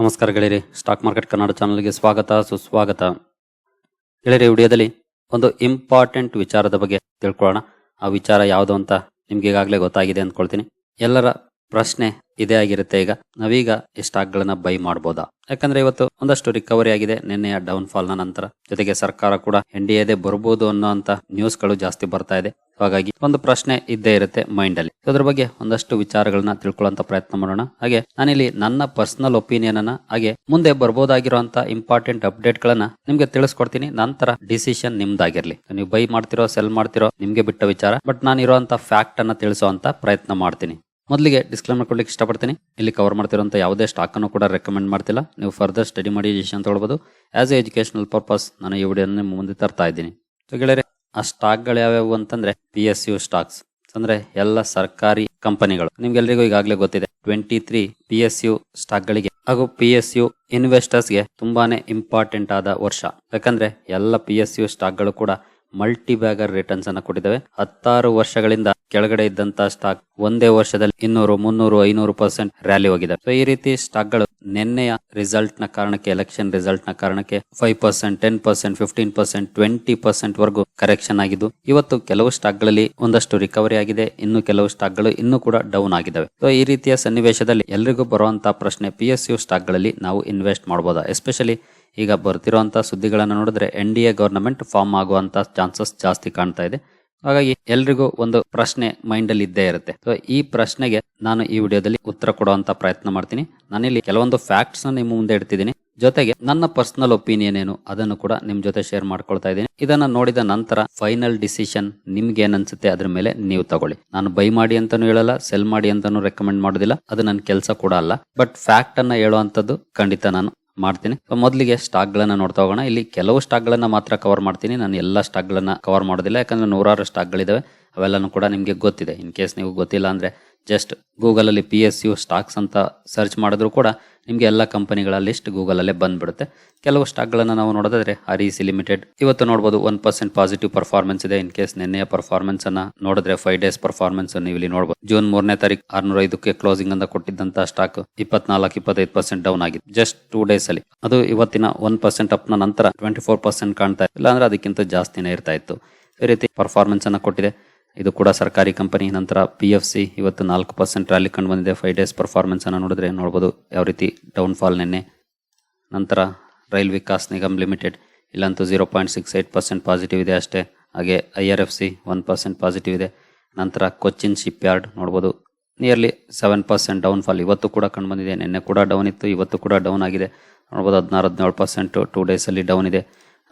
ನಮಸ್ಕಾರ ಗೆಳೆಯರಿ, stock market Kannada ಚಾನಲ್ಗೆ ಸ್ವಾಗತ, ಸುಸ್ವಾಗತ. ಗೆಳೆಯರಿ ವಿಡಿಯೋದಲ್ಲಿ ಒಂದು ಇಂಪಾರ್ಟೆಂಟ್ ವಿಚಾರದ ಬಗ್ಗೆ ತಿಳ್ಕೊಳ್ಳೋಣ. ಆ ವಿಚಾರ ಯಾವುದು ಅಂತ ನಿಮ್ಗೆ ಈಗಾಗಲೇ ಗೊತ್ತಾಗಿದೆ ಅಂದ್ಕೊಳ್ತೀನಿ. ಎಲ್ಲರ ಪ್ರಶ್ನೆ ಇದೇ ಆಗಿರುತ್ತೆ ಈಗ. ನಾವೀಗ ಈ ಸ್ಟಾಕ್ ಗಳನ್ನ ಬೈ ಮಾಡಬಹುದಾ ಯಾಕಂದ್ರೆ ಇವತ್ತು ಒಂದಷ್ಟು ರಿಕವರಿ ಆಗಿದೆ. ನಿನ್ನೆಯ ಡೌನ್ ಫಾಲ್ನ ನಂತರ ಜೊತೆಗೆ ಸರ್ಕಾರ ಕೂಡ ಎನ್ ಡಿ ಎದೆ ಬರ್ಬೋದು ಅನ್ನೋ ಅಂತ ನ್ಯೂಸ್ಗಳು ಜಾಸ್ತಿ ಬರ್ತಾ ಇದೆ. ಹಾಗಾಗಿ ಒಂದು ಪ್ರಶ್ನೆ ಇದ್ದೇ ಇರುತ್ತೆ ಮೈಂಡ್ ಅಲ್ಲಿ. ಅದ್ರ ಬಗ್ಗೆ ಒಂದಷ್ಟು ವಿಚಾರಗಳನ್ನ ತಿಳ್ಕೊಳ್ಳುವಂತ ಪ್ರಯತ್ನ ಮಾಡೋಣ. ಹಾಗೆ ನಾನಿಲ್ಲಿ ನನ್ನ ಪರ್ಸನಲ್ ಒಪಿನಿಯನ್ ಅನ್ನ ಹಾಗೆ ಮುಂದೆ ಬರ್ಬೋದಾಗಿರುವಂತ ಇಂಪಾರ್ಟೆಂಟ್ ಅಪ್ಡೇಟ್ ಗಳನ್ನ ನಿಮ್ಗೆ ತಿಳಿಸ್ಕೊಡ್ತೀನಿ. ನಂತರ ಡಿಸಿಷನ್ ನಿಮ್ದಾಗಿರ್ಲಿ. ನೀವು ಬೈ ಮಾಡ್ತಿರೋ ಸೆಲ್ ಮಾಡ್ತಿರೋ ನಿಮ್ಗೆ ಬಿಟ್ಟ ವಿಚಾರ. ಬಟ್ ನಾನು ಇರುವಂತ ಫ್ಯಾಕ್ಟ್ ಅನ್ನ ತಿಳಿಸುವಂತ ಪ್ರಯತ್ನ ಮಾಡ್ತೀನಿ. ಮೊದಲಿಗೆ ಡಿಸ್ಕ್ಲೇಮರ್ ಕೊಡ್ಲಿಕ್ಕೆ ಇಷ್ಟಪಡ್ತೀನಿ. ಇಲ್ಲಿ ಕವರ್ ಮಾಡ್ತಿರೋಂಥ ಯಾವುದೇ ಸ್ಟಾಕ್ ಅನ್ನು ಕೂಡ ರೆಕಮೆಂಡ್ ಮಾಡ್ತಿಲ್ಲ. ನೀವು ಫರ್ದರ್ ಸ್ಟಡಿ ಮಾಡಿ ಡಿಸಿಷನ್ ಹೇಳ್ಬೋದು ಆಸ್ ಎ ಎಜುಕೇಶನಲ್ ಪರ್ಪಸ್ ನಾನು ಈ ವಿಡಿಯೋನ ಮುಂದೆ ತರ್ತಾ ಇದ್ದೀನಿ. ಸೊ ಗೆಳೆಯರೆ, ಆ ಸ್ಟಾಕ್ಗಳು ಯಾವ್ಯಾವು ಅಂತಂದ್ರೆ ಪಿ ಎಸ್ ಯು ಸ್ಟಾಕ್ಸ್ ಅಂದ್ರೆ ಎಲ್ಲ ಸರ್ಕಾರಿ ಕಂಪನಿಗಳು ನಿಮ್ಗೆಲ್ರಿಗೂ ಈಗಾಗಲೇ ಗೊತ್ತಿದೆ twenty three P S U ಸ್ಟಾಕ್ಗಳಿಗೆ ಹಾಗೂ ಪಿ ಎಸ್ ಯು ಇನ್ವೆಸ್ಟರ್ಸ್ಗೆ ತುಂಬಾನೇ ಇಂಪಾರ್ಟೆಂಟ್ ಆದ ವರ್ಷ. ಯಾಕಂದ್ರೆ ಎಲ್ಲ ಪಿ ಎಸ್ ಯು ಸ್ಟಾಕ್ಗಳು ಕೂಡ ಮಲ್ಟಿ ಬ್ಯಾಗರ್ ರಿಟರ್ನ್ಸ್ ಅನ್ನು ಕೊಟ್ಟಿದ್ದಾವೆ. ಹತ್ತಾರು ವರ್ಷಗಳಿಂದ ಕೆಳಗಡೆ ಇದ್ದಂತ ಸ್ಟಾಕ್ ಒಂದೇ ವರ್ಷದಲ್ಲಿ ಇನ್ನೂರು, ಮುನ್ನೂರು, ಐನೂರು ಪರ್ಸೆಂಟ್ ರ್ಯಾಲಿ ಹೋಗಿದೆ. ಸೊ ಈ ರೀತಿ ಸ್ಟಾಕ್ಗಳು ನಿನ್ನೆಯ ರಿಸಲ್ಟ್ನ ಕಾರಣಕ್ಕೆ ಎಲೆಕ್ಷನ್ ರಿಸಲ್ಟ್ನ ಕಾರಣಕ್ಕೆ five percent ten percent fifteen percent twenty percent ವರೆಗೂ ಕರೆಕ್ಷನ್ ಆಗಿದ್ದು, ಇವತ್ತು ಕೆಲವು ಸ್ಟಾಕ್ಗಳಲ್ಲಿ ಒಂದಷ್ಟು ರಿಕವರಿ ಆಗಿದೆ. ಇನ್ನು ಕೆಲವು ಸ್ಟಾಕ್ಗಳು ಇನ್ನೂ ಕೂಡ ಡೌನ್ ಆಗಿದ್ದಾವೆ. ಸೊ ಈ ರೀತಿಯ ಸನ್ನಿವೇಶದಲ್ಲಿ ಎಲ್ರಿಗೂ ಬರುವಂತಹ ಪ್ರಶ್ನೆ ಪಿ ಎಸ್ ಯು ಸ್ಟಾಕ್ಗಳಲ್ಲಿ ನಾವು ಇನ್ವೆಸ್ಟ್ ಮಾಡಬಹುದಾ ಎಸ್ಪೆಷಲಿ ಈಗ ಬರ್ತಿರುವಂತಹ ಸುದ್ದಿಗಳನ್ನು ನೋಡಿದ್ರೆ N D A government form ಆಗುವಂತ ಚಾನ್ಸಸ್ ಜಾಸ್ತಿ ಕಾಣ್ತಾ ಇದೆ. ಹಾಗಾಗಿ ಎಲ್ರಿಗೂ ಒಂದು ಪ್ರಶ್ನೆ ಮೈಂಡ್ ಅಲ್ಲಿ ಇದ್ದೇ ಇರುತ್ತೆ. ಸೊ ಈ ಪ್ರಶ್ನೆಗೆ ನಾನು ಈ ವಿಡಿಯೋದಲ್ಲಿ ಉತ್ತರ ಕೊಡುವಂತ ಪ್ರಯತ್ನ ಮಾಡ್ತೀನಿ. ನಾನಿಲ್ಲಿ ಕೆಲವೊಂದು ಫ್ಯಾಕ್ಟ್ಸ್ ನಿಮ್ಮ ಮುಂದೆ ಇಡ್ತಿದ್ದೀನಿ. ಜೊತೆಗೆ ನನ್ನ ಪರ್ಸನಲ್ ಒಪಿನಿಯನ್ ಏನು ಅದನ್ನು ಕೂಡ ನಿಮ್ ಜೊತೆ ಶೇರ್ ಮಾಡ್ಕೊಳ್ತಾ ಇದ್ದೀನಿ. ಇದನ್ನ ನೋಡಿದ ನಂತರ ಫೈನಲ್ ಡಿಸಿಷನ್ ನಿಮ್ಗೆ ಏನ್ ಅನ್ಸುತ್ತೆ ಅದ್ರ ಮೇಲೆ ನೀವು ತಗೊಳ್ಳಿ. ನಾನು ಬೈ ಮಾಡಿ ಅಂತಾನು ಹೇಳಲ್ಲ ಸೆಲ್ ಮಾಡಿ ಅಂತಾನು ರೆಕಮೆಂಡ್ ಮಾಡೋದಿಲ್ಲ. ಅದು ನನ್ನ ಕೆಲಸ ಕೂಡ ಅಲ್ಲ. ಬಟ್ ಫ್ಯಾಕ್ಟ್ ಅನ್ನ ಹೇಳುವಂತದ್ದು ಖಂಡಿತ ನಾನು ಮಾಡ್ತೀನಿ. ಮೊದಲಿಗೆ ಸ್ಟಾಕ್ ಗಳನ್ನ ನೋಡ್ತಾ ಹೋಗೋಣ. ಇಲ್ಲಿ ಕೆಲವು ಸ್ಟಾಕ್ ಗಳನ್ನ ಮಾತ್ರ ಕವರ್ ಮಾಡ್ತೀನಿ. ನಾನು ಎಲ್ಲ ಸ್ಟಾಕ್ ಗಳನ್ನ ಕವರ್ ಮಾಡೋದಿಲ್ಲ. ಯಾಕಂದ್ರೆ ನೂರಾರು ಸ್ಟಾಕ್ ಗಳಿದಾವೆ ಅವೆಲ್ಲನೂ ಕೂಡ ನಿಮಗೆ ಗೊತ್ತಿದೆ. ಇನ್ ಕೇಸ್ ನೀವು ಗೊತ್ತಿಲ್ಲ ಅಂದ್ರೆ ಜಸ್ಟ್ ಗೂಗಲಲ್ಲಿ ಪಿ ಎಸ್ ಯು ಸ್ಟಾಕ್ಸ್ ಅಂತ ಸರ್ಚ್ ಮಾಡಿದ್ರು ಕೂಡ ನಿಮಗೆ ಎಲ್ಲ ಕಂಪನಿಗಳ ಲಿಸ್ಟ್ ಗೂಗಲಲ್ಲೇ ಬಂದ್ಬಿಡುತ್ತೆ. ಕೆಲವು ಸ್ಟಾಕ್ಗಳನ್ನು ನಾವು ನೋಡೋದಾದ್ರೆ ಆರ್ ಇ ಸಿ ಲಿಮಿಟೆಡ್ ಇವತ್ತು ನೋಡ್ಬೋದು ಒನ್ ಪರ್ಸೆಂಟ್ ಪಾಸಿಟಿವ್ ಪರ್ಫಾರ್ಮೆನ್ಸ್ ಇದೆ. ಇನ್ ಕೇಸ್ ನಿನ್ನೆಯ ಪರ್ಫಾರ್ಮೆನ್ಸ್ ಅನ್ನ ನೋಡಿದ್ರೆ ಫೈವ್ ಡೇಸ್ ಪರ್ಫಾರ್ಮೆನ್ಸ್ ನೀವು ಇಲ್ಲಿ ನೋಡಬಹುದು ಜೂನ್ ಮೂರನೇ ತಾರೀಕು ಆರ್ನೂರ ಐದಕ್ಕೆ ಕ್ಲೋಸಿಂಗ್ ಅಂತ ಕೊಟ್ಟಿದ್ದಂಥ ಸ್ಟಾಕ್ ಇಪ್ಪತ್ನಾಲ್ಕು ಇಪ್ಪತ್ತೈದು ಪರ್ಸೆಂಟ್ ಡೌನ್ ಆಗಿದೆ. ಜಸ್ಟ್ ಟೂ ಡೇಸ್ ಅಲ್ಲಿ. ಅದು ಇವತ್ತಿನ ಒನ್ ಪರ್ಸೆಂಟ್ ಅಪ್ನ ನಂತರ ಟ್ವೆಂಟಿ ಫೋರ್ ಪರ್ಸೆಂಟ್ ಕಾಣ್ತಾ ಇಲ್ಲ. ಅಂದ್ರೆ ಅದಕ್ಕಿಂತ ಜಾಸ್ತಿನೇ ಇರ್ತಾ ಇತ್ತು. ಈ ರೀತಿ ಪರ್ಫಾರ್ಮೆನ್ಸ್ ಅನ್ನ ಕೊಟ್ಟಿದೆ. ಇದು ಕೂಡ ಸರ್ಕಾರಿ ಕಂಪನಿ. ನಂತರ ಪಿ ಎಫ್ ಸಿ ಇವತ್ತು ನಾಲ್ಕು ಪರ್ಸೆಂಟ್ ರ್ಯಾಲಿ ಕಂಡು ಬಂದಿದೆ. ಫೈವ್ ಡೇಸ್ ಪರ್ಫಾರ್ಮೆನ್ಸ್ ಅನ್ನು ನೋಡಿದ್ರೆ ನೋಡ್ಬೋದು ಯಾವ ರೀತಿ ಡೌನ್ ಫಾಲ್ ನಿನ್ನೆ. ನಂತರ rail Vikas Nigam limited ಇಲ್ಲಂತೂ zero point six eight percent positive ಇದೆ ಅಷ್ಟೇ. ಹಾಗೆ I R F C one percent positive ಇದೆ. ನಂತರ ಕೊಚ್ಚಿನ್ ಶಿಪ್ ಯಾರ್ಡ್ ನೋಡ್ಬೋದು nearly seven percent down fall ಇವತ್ತು ಕೂಡ ಕಂಡು ಬಂದಿದೆ. ನಿನ್ನೆ ಕೂಡ ಡೌನ್ ಇತ್ತು, ಇವತ್ತು ಕೂಡ ಡೌನ್ ಆಗಿದೆ. ನೋಡ್ಬೋದು ಹದಿನಾರು, ಹದಿನೇಳು ಪರ್ಸೆಂಟ್ ಟೂ ಡೇಸಲ್ಲಿ ಡೌನ್ ಇದೆ.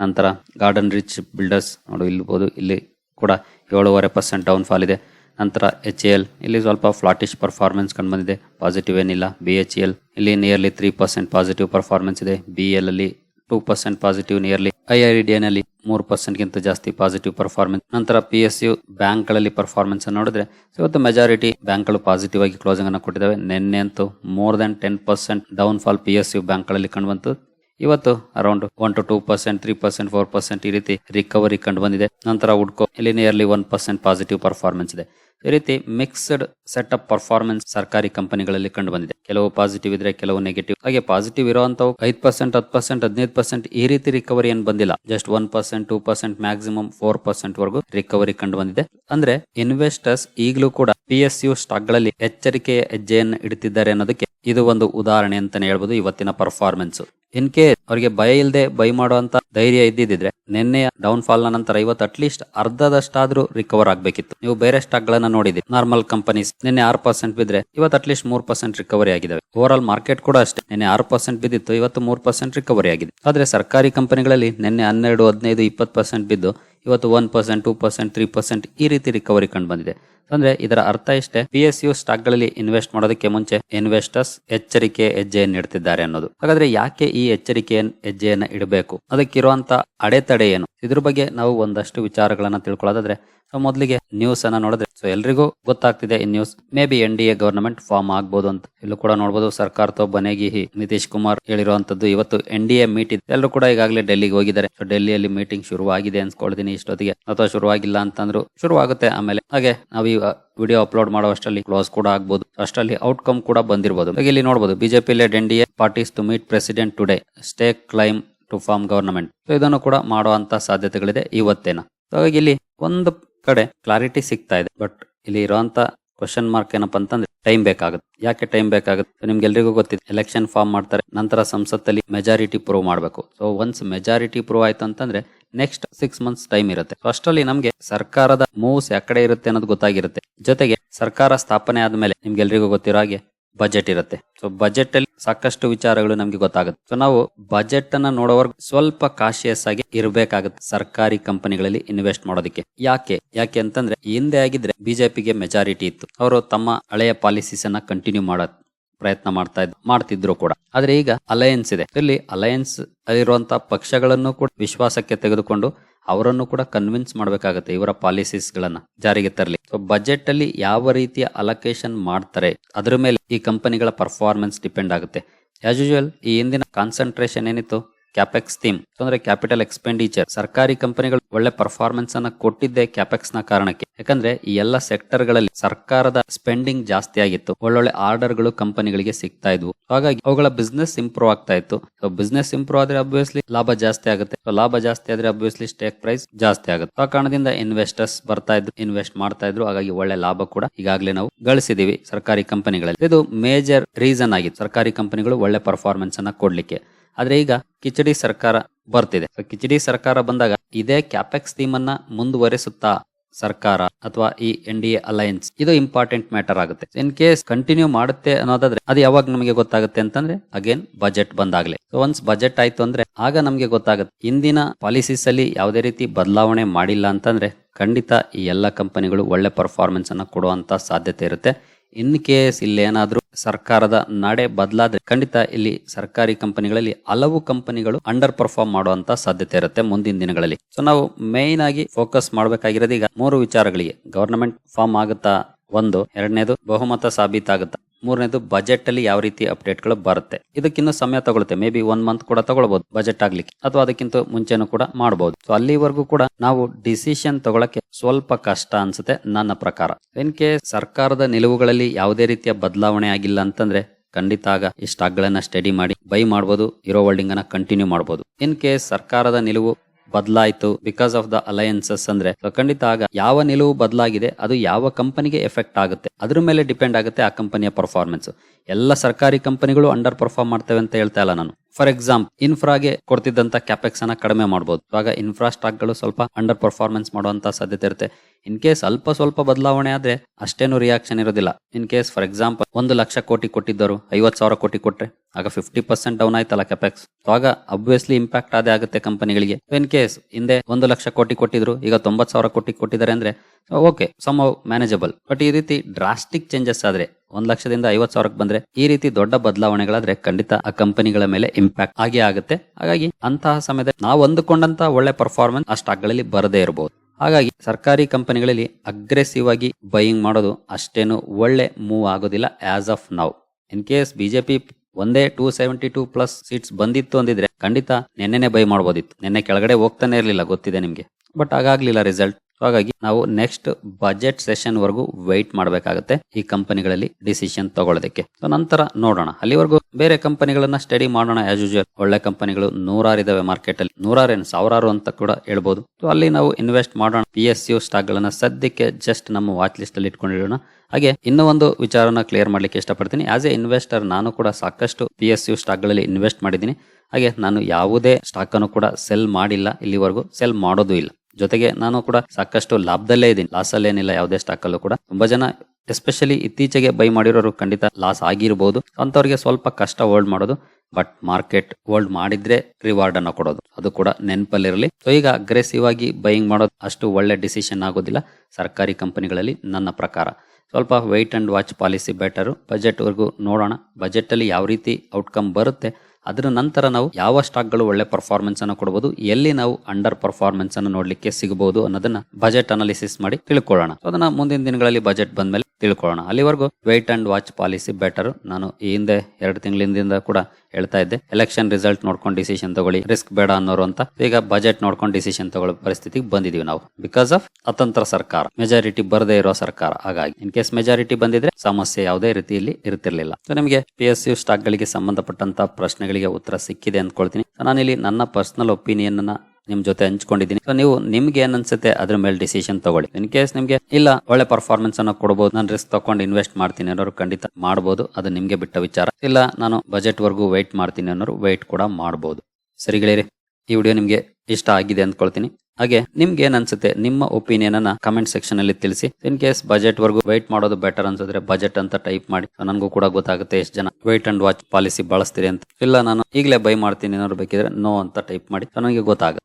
ನಂತರ ಗಾರ್ಡನ್ ರಿಚ್ ಬಿಲ್ಡರ್ಸ್ ನೋಡು, ಇಲ್ಬೋದು ಇಲ್ಲಿ ಕೂಡ ಏಳುವರೆ ಪರ್ಸೆಂಟ್ ಡೌನ್ ಫಾಲ್ ಇದೆ. ನಂತರ ಎಚ್ ಎ ಎಲ್ ಇಲ್ಲಿ ಸ್ವಲ್ಪ ಫ್ಲಾಟಿಶ್ ಪರ್ಫಾರ್ಮೆನ್ಸ್ ಕಂಡು ಬಂದಿದೆ. ಪಾಸಿಟಿವ್ ಏನಿಲ್ಲ. ಬಿ ಎಚ್ ಎಲ್ ಇಲ್ಲಿ nearly three percent positive performance ಇದೆ. ಬಿ ಎಲ್ ಅಲ್ಲಿ two percent positive nearly I R D ನಲ್ಲಿ ಮೂರು ಪರ್ಸೆಂಟ್ಗಿಂತ ಜಾಸ್ತಿ ಪಾಸಿಟಿವ್ ಪರ್ಫಾರ್ಮೆನ್ಸ್ ನಂತರ ಪಿ ಎಸ್ ಯು ಬ್ಯಾಂಕ್ಗಳಲ್ಲಿ ಪರ್ಫಾರ್ಮೆನ್ಸ್ ನೋಡಿದ್ರೆ ಇವತ್ತು ಮೆಜಾರಿಟಿ ಬ್ಯಾಂಕ್ಗಳು ಪಾಸಿಟಿವ್ ಆಗಿ ಕ್ಲೋಸಿಂಗ್ ಅನ್ನು ಕೊಟ್ಟಿದ್ದಾವೆ. ನಿನ್ನೆ ಅಂತೂ more than ten percent down fall P S U ಬ್ಯಾಂಕ್ಗಳಲ್ಲಿ ಕಂಡು ಬಂತು. ಇವತ್ತು around one to two percent three percent four percent ಈ ರೀತಿ ರಿಕವರಿ ಕಂಡು ಬಂದಿದೆ. ನಂತರ ಉಡ್ಕೋ ಇಲ್ಲಿ nearly one percent positive performance ಇದೆ. ಈ ರೀತಿ ಮಿಕ್ಸ್ಡ್ ಸೆಟ್ ಅಪ್ ಪರ್ಫಾರ್ಮೆನ್ಸ್ ಸರ್ಕಾರಿ ಕಂಪನಿಗಳಲ್ಲಿ ಕಂಡು ಬಂದಿದೆ. ಕೆಲವು ಪಾಸಿಟಿವ್ ಇದ್ರೆ ಕೆಲವು ನೆಗೆಟಿವ್ ಹಾಗೆ ಪಾಸಿಟಿವ್ ಇರುವಂತವು ಐದು ಪರ್ಸೆಂಟ್ ಹತ್ತು ಪರ್ಸೆಂಟ್ ಹದಿನೈದು ಪರ್ಸೆಂಟ್ ಈ ರೀತಿ ರಿಕವರಿ ಏನ್ ಬಂದಿಲ್ಲ. Just one percent two percent maximum four percent ವರೆಗೂ ರಿಕವರಿ ಕಂಡು ಬಂದಿದೆ. ಅಂದ್ರೆ ಇನ್ವೆಸ್ಟರ್ಸ್ ಈಗಲೂ ಕೂಡ ಪಿ ಎಸ್ ಯು ಸ್ಟಾಕ್ಗಳಲ್ಲಿ ಎಚ್ಚರಿಕೆಯ ಹೆಜ್ಜೆಯನ್ನು ಇಡುತ್ತಿದ್ದಾರೆ ಅನ್ನೋದಕ್ಕೆ ಇದು ಒಂದು ಉದಾಹರಣೆ ಅಂತಾನೆ ಹೇಳ್ಬೋದು ಇವತ್ತಿನ ಪರ್ಫಾರ್ಮೆನ್ಸ್ ಇನ್ ಕೇಸ್ ಅವರಿಗೆ ಭಯ ಇಲ್ಲದೆ ಬೈ ಮಾಡುವಂತ ಧೈರ್ಯ ಇದ್ದಿದ್ರೆ ನಿನ್ನೆಯ ಡೌನ್ ಫಾಲ್ನ ನಂತರ ಇವತ್ತು ಅಟ್ಲೀಸ್ಟ್ ಅರ್ಧದಷ್ಟಾದ್ರೂ ರಿಕವರ್ ಆಗಬೇಕಿತ್ತು. ನೀವು ಬೇರೆ ಸ್ಟಾಕ್ ಗಳನ್ನ ನೋಡಿದ್ರಿ ನಾರ್ಮಲ್ ಕಂಪನೀಸ್ ನಿನ್ನೆ ಆರು ಪರ್ಸೆಂಟ್ ಬಿದ್ರೆ ಇವತ್ತು ಅಟ್ಲೀಸ್ಟ್ ಮೂರ್ ಪರ್ಸೆಂಟ್ ರಿಕವರಿ ಆಗಿದಾವೆ ಓವರ್ ಆಲ್ ಮಾರ್ಕೆಟ್ ಕೂಡ ಅಷ್ಟೇ. ನಿನ್ನೆ ಆರು ಪರ್ಸೆಂಟ್ ಬಿದ್ದಿತ್ತು, ಇವತ್ತು ಮೂರ್ ಪರ್ಸೆಂಟ್ ರಿಕವರಿ ಆಗಿದೆ. ಆದ್ರೆ ಸರ್ಕಾರಿ ಕಂಪನಿಗಳಲ್ಲಿ ನಿನ್ನೆ ಹನ್ನೆರಡು, ಹದಿನೈದು, ಇಪ್ಪತ್ತು ಪರ್ಸೆಂಟ್ ಬಿದ್ದು, ಇವತ್ತು one percent two percent three percent ಈ ರೀತಿ ರಿಕವರಿ ಕಂಡು ಬಂದಿದೆ. ಅಂದ್ರೆ ಇದರ ಅರ್ಥ ಇಷ್ಟೇ. ಪಿ ಎಸ್ ಯು ಸ್ಟಾಕ್ಗಳಲ್ಲಿ ಇನ್ವೆಸ್ಟ್ ಮಾಡೋದಕ್ಕೆ ಮುಂಚೆ ಇನ್ವೆಸ್ಟರ್ಸ್ ಎಚ್ಚರಿಕೆ ಹೆಜ್ಜೆಯನ್ನು ಇಡ್ತಿದ್ದಾರೆ ಅನ್ನೋದು. ಹಾಗಾದ್ರೆ ಯಾಕೆ ಈ ಎಚ್ಚರಿಕೆ ಹೆಜ್ಜೆಯನ್ನ ಇಡಬೇಕು? ಅದಕ್ಕಿರುವಂತ ಅಡೆತಡೆ ಏನು? ಇದ್ರ ಬಗ್ಗೆ ನಾವು ಒಂದಷ್ಟು ವಿಚಾರಗಳನ್ನ ತಿಳ್ಕೊಳ್ಳೋದಾದ್ರೆ ಸೊ ಮೊದಲಿಗೆ ನ್ಯೂಸ್ ಅನ್ನ ನೋಡಿದ್ರೆ ಸೊ ಎಲ್ರಿಗೂ ಗೊತ್ತಾಗ್ತಿದೆ ಈ news maybe N D A government form ಆಗ್ಬೋದು ಅಂತ. ಇಲ್ಲೂ ಕೂಡ ನೋಡಬಹುದು ಸರ್ಕಾರ ತೋ ಬನೇಗಿ ನಿತೀಶ್ ಕುಮಾರ್ ಹೇಳಿರುವಂತದ್ದು ಇವತ್ತು ಎನ್ ಡಿ ಎ ಮೀಟ್ ಎಲ್ಲರೂ ಕೂಡ ಈಗಾಗಲೇ ಡೆಲ್ಲಿಗೆ ಹೋಗಿದ್ದಾರೆ. ಸೊ ಡೆಲ್ಲಿಯಲ್ಲಿ ಮೀಟಿಂಗ್ ಶುರುವಾಗಿದೆ ಅನ್ಸ್ಕೊಳ್ತೀನಿ ಇಷ್ಟೊತ್ತಿಗೆ. ಅಥವಾ ಶುರುವಾಗಿಲ್ಲ ಅಂತಂದ್ರು ಶುರುವಾಗುತ್ತೆ ಆಮೇಲೆ. ಹಾಗೆ ನಾವು ಈ ವಿಡಿಯೋ ಅಪ್ಲೋಡ್ ಮಾಡೋ ಅಷ್ಟರಲ್ಲಿ ಕ್ಲೋಸ್ ಕೂಡ ಆಗ್ಬೋದು. ಅಷ್ಟರಲ್ಲಿ ಔಟ್ಕಮ್ ಕೂಡ ಬಂದಿರಬಹುದು ಹಾಗೆ ಇಲ್ಲಿ ನೋಡಬಹುದು BJP led N D A parties to meet president today stake claim to form government so ಇದನ್ನು ಕೂಡ ಮಾಡುವಂತ ಸಾಧ್ಯತೆಗಳಿದೆ ಇವತ್ತೇನ. ಸೊ ಹಾಗಾಗಿ ಇಲ್ಲಿ ಒಂದು ಕಡೆ ಕ್ಲಾರಿಟಿ ಸಿಗ್ತಾ ಇದೆ. ಬಟ್ ಇಲ್ಲಿ ಇರುವಂತ ಕ್ವಶನ್ ಮಾರ್ಕ್ ಏನಪ್ಪ ಅಂತಂದ್ರೆ ಟೈಮ್ ಬೇಕಾಗುತ್ತೆ. ಯಾಕೆ ಟೈಮ್ ಬೇಕಾಗುತ್ತೆ? ನಿಮ್ಗೆಲ್ರಿಗೂ ಗೊತ್ತಿದೆ. ಎಲೆಕ್ಷನ್ ಫಾರ್ಮ್ ಮಾಡ್ತಾರೆ. ನಂತರ ಸಂಸತ್ತಲ್ಲಿ ಮೆಜಾರಿಟಿ ಪ್ರೂವ್ ಮಾಡಬೇಕು. ಸೊ ಒನ್ಸ್ ಮೆಜಾರಿಟಿ ಪ್ರೂವ್ ಆಯ್ತು ಅಂತಂದ್ರೆ ನೆಕ್ಸ್ಟ್ ಸಿಕ್ಸ್ ಮಂತ್ಸ್ ಟೈಮ್ ಇರುತ್ತೆ. ಅಷ್ಟರಲ್ಲಿ ನಮಗೆ ಸರ್ಕಾರದ ಮೂವ್ಸ್ ಯಾಕಡೆ ಇರುತ್ತೆ ಅನ್ನೋದು ಗೊತ್ತಾಗಿರುತ್ತೆ. ಜೊತೆಗೆ ಸರ್ಕಾರ ಸ್ಥಾಪನೆ ಆದ್ಮೇಲೆ ನಿಮ್ಗೆಲ್ರಿಗೂ ಗೊತ್ತಿರೋ ಹಾಗೆ ಬಜೆಟ್ ಇರುತ್ತೆ. ಸೊ ಬಜೆಟ್ ಅಲ್ಲಿ ಸಾಕಷ್ಟು ವಿಚಾರಗಳು ನಮ್ಗೆ ಗೊತ್ತಾಗುತ್ತೆ. ಸೊ ನಾವು ಬಜೆಟ್ ಅನ್ನ ನೋಡೋವರೆಗೂ ಸ್ವಲ್ಪ ಕಾಶಿಯಸ್ ಆಗಿ ಇರಬೇಕಾಗುತ್ತೆ ಸರ್ಕಾರಿ ಕಂಪನಿಗಳಲ್ಲಿ ಇನ್ವೆಸ್ಟ್ ಮಾಡೋದಕ್ಕೆ. ಯಾಕೆ? ಯಾಕೆ ಅಂತಂದ್ರೆ, ಹಿಂದೆ ಆಗಿದ್ರೆ ಬಿಜೆಪಿಗೆ ಮೆಜಾರಿಟಿ ಇತ್ತು. ಅವರು ತಮ್ಮ ಹಳೆಯ ಪಾಲಿಸೀಸ್ ಅನ್ನ ಕಂಟಿನ್ಯೂ ಮಾಡೋ ಪ್ರಯತ್ನ ಮಾಡ್ತಾ ಇದ್, ಮಾಡ್ತಿದ್ರು ಕೂಡ. ಆದ್ರೆ ಈಗ ಅಲಯನ್ಸ್ ಇದೆ. ಇಲ್ಲಿ ಅಲಯನ್ಸ್ ಇರುವಂತಹ ಪಕ್ಷಗಳನ್ನು ಕೂಡ ವಿಶ್ವಾಸಕ್ಕೆ ತೆಗೆದುಕೊಂಡು ಅವರನ್ನು ಕೂಡ ಕನ್ವಿನ್ಸ್ ಮಾಡಬೇಕಾಗುತ್ತೆ ಇವರ ಪಾಲಿಸೀಸ್ ಗಳನ್ನ ಜಾರಿಗೆ ತರಲಿ ಸೊ ಬಜೆಟ್ ಅಲ್ಲಿ ಯಾವ ರೀತಿಯ ಅಲೋಕೇಶನ್ ಮಾಡ್ತಾರೆ, ಅದರ ಮೇಲೆ ಈ ಕಂಪನಿಗಳ ಪರ್ಫಾರ್ಮೆನ್ಸ್ ಡಿಪೆಂಡ್ ಆಗುತ್ತೆ. ಆಸ್ ಯೂಶುವಲ್ ಈ ಹಿಂದಿನ ಕಾನ್ಸಂಟ್ರೇಷನ್ ಏನಿತ್ತು? ಕ್ಯಾಪೆಕ್ಸ್ ಥೀಮ್ ಅಂದ್ರೆ ಕ್ಯಾಪಿಟಲ್ ಎಕ್ಸ್ಪೆಂಡಿಚರ್ ಸರ್ಕಾರಿ ಕಂಪನಿಗಳು ಒಳ್ಳೆ ಪರ್ಫಾರ್ಮೆನ್ಸ್ ಅನ್ನ ಕೊಟ್ಟಿದ್ದೆ ಕ್ಯಾಪೆಕ್ಸ್ನ ಕಾರಣಕ್ಕೆ. ಯಾಕಂದ್ರೆ ಈ ಎಲ್ಲ ಸೆಕ್ಟರ್ಗಳಲ್ಲಿ ಸರ್ಕಾರದ ಸ್ಪೆಂಡಿಂಗ್ ಜಾಸ್ತಿ ಆಗಿತ್ತು. ಒಳ್ಳೊಳ್ಳೆ ಆರ್ಡರ್ಗಳು ಕಂಪನಿಗಳಿಗೆ ಸಿಗ್ತಾ ಇದ್ವು. ಹಾಗಾಗಿ ಅವುಗಳ ಬಿಸ್ನೆಸ್ ಇಂಪ್ರೂವ್ ಆಗ್ತಾ ಇತ್ತು. ಸೊ ಬಿಸ್ನೆಸ್ ಇಂಪ್ರೂವ್ ಆದ್ರೆ ಅಬ್ವಿಯಸ್ಲಿ ಲಾಭ ಜಾಸ್ತಿ ಆಗುತ್ತೆ. ಲಾಭ ಜಾಸ್ತಿ ಆದ್ರೆ ಅಬ್ವಿಯಸ್ಲಿ ಸ್ಟೇಕ್ ಪ್ರೈಸ್ ಜಾಸ್ತಿ ಆಗುತ್ತೆ. ಆ ಕಾರಣದಿಂದ ಇನ್ವೆಸ್ಟರ್ಸ್ ಬರ್ತಾ ಇದ್ರು ಇನ್ವೆಸ್ಟ್ ಮಾಡ್ತಾ ಇದ್ರು. ಹಾಗಾಗಿ ಒಳ್ಳೆ ಲಾಭ ಕೂಡ ಈಗಾಗಲೇ ನಾವು ಗಳಿಸಿದೀವಿ ಸರ್ಕಾರಿ ಕಂಪನಿಗಳಲ್ಲಿ. ಇದು ಮೇಜರ್ ರೀಸನ್ ಆಗಿತ್ತು. ಸರ್ಕಾರಿ ಕಂಪನಿಗಳು ಒಳ್ಳೆ ಪರ್ಫಾರ್ಮೆನ್ಸ್ ಅನ್ನ ಕೊಡ್ಲಿಕ್ಕೆ. ಆದ್ರೆ ಈಗ ಕಿಚಡಿ ಸರ್ಕಾರ ಬರ್ತಿದೆ. ಕಿಚಡಿ ಸರ್ಕಾರ ಬಂದಾಗ ಇದೇ ಕ್ಯಾಪೆಕ್ಸ್ ಥೀಮ್ ಅನ್ನ ಮುಂದುವರೆಸುತ್ತಾ ಸರ್ಕಾರ ಅಥವಾ ಈ ಎನ್ ಡಿ ಎ ಅಲಯನ್ಸ್ ಇದು ಇಂಪಾರ್ಟೆಂಟ್ ಮ್ಯಾಟರ್ ಆಗುತ್ತೆ. ಇನ್ ಕೇಸ್ ಕಂಟಿನ್ಯೂ ಮಾಡುತ್ತೆ ಅನ್ನೋದಾದ್ರೆ ಅದು ಯಾವಾಗ ನಮಗೆ ಗೊತ್ತಾಗುತ್ತೆ ಅಂತಂದ್ರೆ ಅಗೇನ್ ಬಜೆಟ್ ಬಂದಾಗ್ಲೆ. ಸೊ ಒನ್ಸ್ ಬಜೆಟ್ ಆಯ್ತು ಅಂದ್ರೆ ಆಗ ನಮಗೆ ಗೊತ್ತಾಗುತ್ತೆ. ಇಂದಿನ ಪಾಲಿಸೀಸ್ ಅಲ್ಲಿ ಯಾವುದೇ ರೀತಿ ಬದಲಾವಣೆ ಮಾಡಿಲ್ಲ ಅಂತಂದ್ರೆ ಖಂಡಿತ ಈ ಎಲ್ಲ ಕಂಪನಿಗಳು ಒಳ್ಳೆ ಪರ್ಫಾರ್ಮೆನ್ಸ್ ಅನ್ನ ಕೊಡುವಂತ ಸಾಧ್ಯತೆ ಇರುತ್ತೆ. ಇನ್ ಕೇಸ್ ಇಲ್ಲಿ ಏನಾದ್ರೂ ಸರ್ಕಾರದ ನಡೆ ಬದಲಾದ್ರೆ ಖಂಡಿತ ಇಲ್ಲಿ ಸರ್ಕಾರಿ ಕಂಪನಿಗಳಲ್ಲಿ ಹಲವು ಕಂಪನಿಗಳು ಅಂಡರ್ ಪರ್ಫಾರ್ಮ್ ಮಾಡುವಂತ ಸಾಧ್ಯತೆ ಇರುತ್ತೆ ಮುಂದಿನ ದಿನಗಳಲ್ಲಿ. ಸೊ ನಾವು ಮೇನ್ ಆಗಿ ಫೋಕಸ್ ಮಾಡಬೇಕಾಗಿರೋದು ಈಗ ಮೂರು ವಿಚಾರಗಳಿಗೆ. ಗವರ್ನಮೆಂಟ್ ಫಾರ್ಮ್ ಆಗುತ್ತಾ ಒಂದು. ಎರಡನೇದು ಬಹುಮತ ಸಾಬೀತಾಗುತ್ತಾ? ಮೂರನೇದು ಬಜೆಟ್ ಅಲ್ಲಿ ಯಾವ ರೀತಿ ಅಪ್ಡೇಟ್ಗಳು ಬರುತ್ತೆ. ಇದಕ್ಕಿಂತ ಸಮಯ ತಗೊಳುತ್ತೆ. ಮೇ ಬಿ ಒನ್ ಮಂತ್ ಕೂಡ ತಗೊಳ್ಬಹುದು ಬಜೆಟ್ ಆಗ್ಲಿಕ್ಕೆ. ಅಥವಾ ಅದಕ್ಕಿಂತ ಮುಂಚೆನೂ ಕೂಡ ಮಾಡಬಹುದು ಸೊ ಅಲ್ಲಿವರೆಗೂ ಕೂಡ ನಾವು ಡಿಸಿಷನ್ ತಗೊಳಕ್ಕೆ ಸ್ವಲ್ಪ ಕಷ್ಟ ಅನ್ಸುತ್ತೆ ನನ್ನ ಪ್ರಕಾರ. ಇನ್ ಸರ್ಕಾರದ ನಿಲುವುಗಳಲ್ಲಿ ಯಾವುದೇ ರೀತಿಯ ಬದಲಾವಣೆ ಆಗಿಲ್ಲ ಅಂತಂದ್ರೆ ಖಂಡಿತ ಆಗ ಈ ಸ್ಟಾಕ್ ಗಳನ್ನ ಸ್ಟಡಿ ಮಾಡಿ ಬೈ ಮಾಡಬಹುದು ಇರೋ ಹೋಲ್ಡಿಂಗ್ ಅನ್ನ ಕಂಟಿನ್ಯೂ ಮಾಡಬಹುದು ಇನ್ ಕೇಸ್ ಸರ್ಕಾರದ ನಿಲುವು ಬದಲಾಯಿತು ಬಿಕಾಸ್ ಆಫ್ ದ ಅಲಯನ್ಸಸ್ ಅಂದ್ರೆ ಖಂಡಿತ ಆಗ ಯಾವ ನಿಲುವು ಬದಲಾಗಿದೆ, ಅದು ಯಾವ ಕಂಪನಿಗೆ ಎಫೆಕ್ಟ್ ಆಗುತ್ತೆ, ಅದ್ರ ಮೇಲೆ ಡಿಪೆಂಡ್ ಆಗುತ್ತೆ ಆ ಕಂಪನಿಯ ಪರ್ಫಾರ್ಮೆನ್ಸ್ ಎಲ್ಲ ಸರ್ಕಾರಿ ಕಂಪನಿಗಳು ಅಂಡರ್ ಪರ್ಫಾರ್ಮ್ ಮಾಡ್ತೇವೆ ಅಂತ ಹೇಳ್ತಾ ಇಲ್ಲ ನಾನು. ಫಾರ್ ಎಕ್ಸಾಂಪಲ್ ಇನ್ಫ್ರಾಗೆ ಕೊಡ್ತಿದ್ದಂತ ಕ್ಯಾಪೆಕ್ಸ್ ಅನ್ನ ಕಡಿಮೆ ಮಾಡಬಹುದು ಇವಾಗ ಇನ್ಫ್ರಾ ಸ್ಟಾಕ್ಗಳು ಸ್ವಲ್ಪ ಅಂಡರ್ ಪರ್ಫಾರ್ಮೆನ್ಸ್ ಮಾಡುವಂತ ಸಾಧ್ಯತೆ ಇರುತ್ತೆ. ಇನ್ ಕೇಸ್ ಅಲ್ಪ ಸ್ವಲ್ಪ ಬದಲಾವಣೆ ಆದ್ರೆ ಅಷ್ಟೇನು ರಿಯಾಕ್ಷನ್ ಇರೋದಿಲ್ಲ. ಇನ್ ಕೇಸ್ ಫಾರ್ ಎಕ್ಸಾಂಪಲ್ ಒಂದು ಲಕ್ಷ ಕೋಟಿ ಕೊಟ್ಟಿದ್ದರು ಐವತ್ ಸಾವಿರ ಕೋಟಿ ಕೊಟ್ರೆ, ಆಗ ಫಿಫ್ಟಿ ಪರ್ಸೆಂಟ್ ಡೌನ್ ಆಯ್ತಲ್ಲ ಕೆಪೆಕ್ಸ್ ಆಗ ಅಬ್ವಿಯಸ್ಲಿ ಇಂಪ್ಯಾಕ್ಟ್ ಅದೇ ಆಗುತ್ತೆ ಕಂಪನಿಗಳಿಗೆ ಇನ್ ಕೇಸ್ ಹಿಂದೆ ಒಂದು ಲಕ್ಷ ಕೋಟಿ ಕೊಟ್ಟಿದ್ರು, ಈಗ ತೊಂಬತ್ ಸಾವಿರ ಕೋಟಿ ಕೊಟ್ಟಿದ್ದಾರೆ ಅಂದ್ರೆ ಓಕೆ ಸಮ್ ಮ್ಯಾನೇಜಬಲ್ ಬಟ್ ಈ ರೀತಿ ಡ್ರಾಸ್ಟಿಕ್ ಚೇಂಜಸ್ ಆದ್ರೆ ಒಂದ್ ಲಕ್ಷದಿಂದ ಐವತ್ ಸಾವಿರಕ್ಕೆ ಬಂದ್ರೆ ಈ ರೀತಿ ದೊಡ್ಡ ಬದಲಾವಣೆಗಳಾದ್ರೆ ಖಂಡಿತ ಆ ಕಂಪನಿಗಳ ಮೇಲೆ ಇಂಪ್ಯಾಕ್ಟ್ ಆಗೇ ಆಗುತ್ತೆ. ಹಾಗಾಗಿ ಅಂತಹ ಸಮಯದಲ್ಲಿ ನಾವು ಅಂದುಕೊಂಡಂತ ಒಳ್ಳೆ ಪರ್ಫಾರ್ಮೆನ್ಸ್ ಆ ಸ್ಟಾಕ್ಗಳಲ್ಲಿ ಬರದೇ ಇರಬಹುದು ಹಾಗಾಗಿ ಸರ್ಕಾರಿ ಕಂಪನಿಗಳಲ್ಲಿ ಅಗ್ರೆಸಿವ್ ಆಗಿ ಬೈಯಿಂಗ್ ಮಾಡೋದು ಅಷ್ಟೇನು ಒಳ್ಳೆ ಮೂವ್ ಆಗೋದಿಲ್ಲ as of now in case BJP ಒಂದೇ two seventy two plus seats ಬಂದಿತ್ತು ಅಂದಿದ್ರೆ ಖಂಡಿತ ನೆನ್ನೆನೆ ಬೈ ಮಾಡಬಹುದಿತ್ತು ನಿನ್ನೆ ಕೆಳಗಡೆ ಹೋಗ್ತಾನೆ ಇರಲಿಲ್ಲ, ಗೊತ್ತಿದೆ ನಿಮ್ಗೆ. ಬಟ್ ಆಗಾಗ್ಲಿಲ್ಲ ರಿಸಲ್ಟ್ ಹಾಗಾಗಿ ನಾವು ನೆಕ್ಸ್ಟ್ ಬಜೆಟ್ ಸೆಷನ್ ವರೆಗೂ ವೈಟ್ ಮಾಡಬೇಕಾಗುತ್ತೆ ಈ ಕಂಪನಿಗಳಲ್ಲಿ ಡಿಸಿಷನ್ ತಗೊಳ್ಳೋದಕ್ಕೆ. ಸೊ ನಂತರ ನೋಡೋಣ. ಅಲ್ಲಿವರೆಗೂ ಬೇರೆ ಕಂಪನಿಗಳನ್ನ ಸ್ಟಡಿ ಮಾಡೋಣ ಆಸ್ ಯೂಶುವಲ್ ಒಳ್ಳೆ ಕಂಪನಿಗಳು ನೂರಾರು ಇದಾವೆ ಮಾರ್ಕೆಟ್ ಅಲ್ಲಿ. ನೂರಾರೇನು, ಸಾವಿರಾರು ಅಂತ ಕೂಡ ಹೇಳ್ಬೋದು. ಸೊ ಅಲ್ಲಿ ನಾವು ಇನ್ವೆಸ್ಟ್ ಮಾಡೋಣ. ಪಿ ಎಸ್ ಯು ಸ್ಟಾಕ್ ಗಳನ್ನ ಸದ್ಯಕ್ಕೆ ಜಸ್ಟ್ ನಮ್ಮ ವಾಚ್ ಲಿಸ್ಟ್ ಅಲ್ಲಿ ಇಟ್ಕೊಂಡಿರೋಣ. ಹಾಗೆ ಇನ್ನೂ ಒಂದು ವಿಚಾರನ ಕ್ಲಿಯರ್ ಮಾಡ್ಲಿಕ್ಕೆ ಇಷ್ಟಪಡ್ತೀನಿ. ಆಸ್ ಎ ಇನ್ವೆಸ್ಟರ್ ನಾನು ಕೂಡ ಸಾಕಷ್ಟು ಪಿ ಎಸ್ ಯು ಸ್ಟಾಕ್ಗಳಲ್ಲಿ ಇನ್ವೆಸ್ಟ್ ಮಾಡಿದ್ದೀನಿ. ಹಾಗೆ ನಾನು ಯಾವುದೇ ಸ್ಟಾಕ್ ಅನ್ನು ಕೂಡ ಸೆಲ್ ಮಾಡಿಲ್ಲ. ಇಲ್ಲಿವರೆಗೂ ಸೆಲ್ ಮಾಡೋದು ಇಲ್ಲ. ಜೊತೆಗೆ ನಾನು ಕೂಡ ಸಾಕಷ್ಟು ಲಾಭದಲ್ಲೇ ಇದ್ದೀನಿ. ಲಾಸ್ ಅಲ್ಲೇನಿಲ್ಲ ಯಾವುದೇ ಸ್ಟಾಕ್ ಅಲ್ಲೂ ಕೂಡ. ತುಂಬಾ ಜನ ಎಸ್ಪೆಷಲಿ ಇತ್ತೀಚೆಗೆ ಬೈ ಮಾಡಿರೋರು ಖಂಡಿತ ಲಾಸ್ ಆಗಿರ್ಬೋದು. ಅಂತವ್ರಿಗೆ ಸ್ವಲ್ಪ ಕಷ್ಟ ಹೋಲ್ಡ್ ಮಾಡೋದು ಬಟ್ ಮಾರ್ಕೆಟ್ ಹೋಲ್ಡ್ ಮಾಡಿದ್ರೆ ರಿವಾರ್ಡ್ ಅನ್ನ ಕೊಡೋದು. ಅದು ಕೂಡ ನೆನಪಲ್ಲಿರಲಿ. ಸೊ ಈಗ ಅಗ್ರೆಸಿವ್ ಆಗಿ ಬೈಯಿಂಗ್ ಮಾಡೋದು ಅಷ್ಟು ಒಳ್ಳೆ ಡಿಸಿಷನ್ ಆಗೋದಿಲ್ಲ ಸರ್ಕಾರಿ ಕಂಪನಿಗಳಲ್ಲಿ ನನ್ನ ಪ್ರಕಾರ. ಸ್ವಲ್ಪ wait and watch policy better ಬಜೆಟ್ವರೆಗೂ ನೋಡೋಣ. ಬಜೆಟ್ ಅಲ್ಲಿ ಯಾವ ರೀತಿ ಔಟ್ಕಮ್ ಬರುತ್ತೆ ಅದರ ನಂತರ ನಾವು ಯಾವ ಸ್ಟಾಕ್ಗಳು ಒಳ್ಳೆ ಪರ್ಫಾರ್ಮೆನ್ಸ್ ಅನ್ನು ಕೊಡಬಹುದು ಎಲ್ಲಿ ನಾವು ಅಂಡರ್ ಪರ್ಫಾರ್ಮೆನ್ಸ್ ಅನ್ನು ನೋಡ್ಲಿಕ್ಕೆ ಸಿಗಬಹುದು ಅನ್ನೋದನ್ನ ಬಜೆಟ್ ಅನಾಲಿಸಿಸ್ ಮಾಡಿ ತಿಳ್ಕೊಳ್ಳೋಣ. ಅದನ್ನ ಮುಂದಿನ ದಿನಗಳಲ್ಲಿ ಬಜೆಟ್ ಬಂದ್ಮೇಲೆ ತಿಳ್ಕೊಳ್ಳೋಣ. ಅಲ್ಲಿವರೆಗೂ wait and watch policy better ನಾನು ಈ ಹಿಂದೆ ಎರಡು ತಿಂಗಳಿಂದ ಕೂಡ ಹೇಳ್ತಾ ಇದ್ದೆ. ಎಲೆಕ್ಷನ್ ರಿಸಲ್ಟ್ ನೋಡ್ಕೊಂಡು ಡಿಸಿಷನ್ ತಗೊಳ್ಳಿ. ರಿಸ್ಕ್ ಬೇಡ ಅನ್ನೋರು ಅಂತ. ಈಗ ಬಜೆಟ್ ನೋಡ್ಕೊಂಡು ಡಿಸಿಷನ್ ತಗೊಳ್ಳೋ ಪರಿಸ್ಥಿತಿಗೆ ಬಂದಿದೀವಿ ನಾವು. ಬಿಕಾಸ್ ಆಫ್ ಅತಂತ್ರ ಸರ್ಕಾರ. ಮೆಜಾರಿಟಿ ಬರದೇ ಇರೋ ಸರ್ಕಾರ. ಹಾಗಾಗಿ ಇನ್ ಕೇಸ್ ಮೆಜಾರಿಟಿ ಬಂದಿದ್ರೆ ಸಮಸ್ಯೆ ಯಾವುದೇ ರೀತಿಯಲ್ಲಿ ಇರ್ತಿರ್ಲಿಲ್ಲ ಸೊ ನಿಮಗೆ ಪಿ ಎಸ್ ಯು ಸ್ಟಾಕ್ ಗಳಿಗೆ ಸಂಬಂಧಪಟ್ಟಂತ ಪ್ರಶ್ನೆಗಳಿಗೆ ಉತ್ತರ ಸಿಕ್ಕಿದೆ ಅಂದ್ಕೊಳ್ತೀನಿ. ನಾನಿಲ್ಲಿ ನನ್ನ ಪರ್ಸನಲ್ ಒಪಿನಿಯನ್ ಅನ್ನ ನಿಮ್ ಜೊತೆ ಹಂಚ್ಕೊಂಡಿದ್ದೀನಿ. ಸೊ ನೀವು ನಿಮ್ಗೆ ಏನ್ ಅನ್ಸುತ್ತೆ ಅದ್ರ ಮೇಲೆ ಡಿಸಿಷನ್ ತಗೊಳ್ಳಿ. ಇನ್ ಕೇಸ್ ನಿಮ್ಗೆ, ಇಲ್ಲ, ಒಳ್ಳೆ ಪರ್ಫಾರ್ಮೆನ್ಸ್ ಅನ್ನ ಕೊಡಬಹುದು ನಾನು ರಿಸ್ಕ್ ತಗೊಂಡು ಇನ್ವೆಸ್ಟ್ ಮಾಡ್ತೀನಿ ಅನ್ನೋರು ಖಂಡಿತ ಮಾಡಬಹುದು ಅದು ನಿಮ್ಗೆ ಬಿಟ್ಟ ವಿಚಾರ. ಇಲ್ಲ, ನಾನು ಬಜೆಟ್ ವರ್ಗೂ ವೈಟ್ ಮಾಡ್ತೀನಿ ಅನ್ನೋರು ವೈಟ್ ಕೂಡ ಮಾಡಬಹುದು ಸರಿ ಗೆಳೆಯರಿ, ಈ ವಿಡಿಯೋ ನಿಮ್ಗೆ ಇಷ್ಟ ಆಗಿದೆ ಅಂದ್ಕೊಳ್ತೀನಿ. ಹಾಗೆ, ನಿಮ್ಗೆ ಏನ್ ಅನ್ಸುತ್ತೆ, ನಿಮ್ಮ ಒಪಿನಿಯನ್ ಅನ್ನ ಕಮೆಂಟ್ ಸೆಕ್ಷನ್ ಅಲ್ಲಿ ತಿಳಿಸಿ. ಇನ್ ಕೇಸ್ ಬಜೆಟ್ ವರ್ಗೂ ವೈಟ್ ಮಾಡೋದು ಬೆಟರ್ ಅನ್ಸಿದ್ರೆ ಬಜೆಟ್ ಅಂತ ಟೈಪ್ ಮಾಡಿ. ನನಗೂ ಕೂಡ ಗೊತ್ತಾಗುತ್ತೆ ಎಷ್ಟು ಜನ ವೈಟ್ ಅಂಡ್ ವಾಚ್ ಪಾಲಿಸಿ ಬಳಸ್ತೀರಿ ಅಂತ. ಇಲ್ಲ, ನಾನು ಈಗಲೇ ಬೈ ಮಾಡ್ತೀನಿ ಅನ್ನೋರು ಬೇಕಿದ್ರೆ ನೋ ಅಂತ ಟೈಪ್ ಮಾಡಿ. ನನಗೆ ಗೊತ್ತಾಗುತ್ತೆ.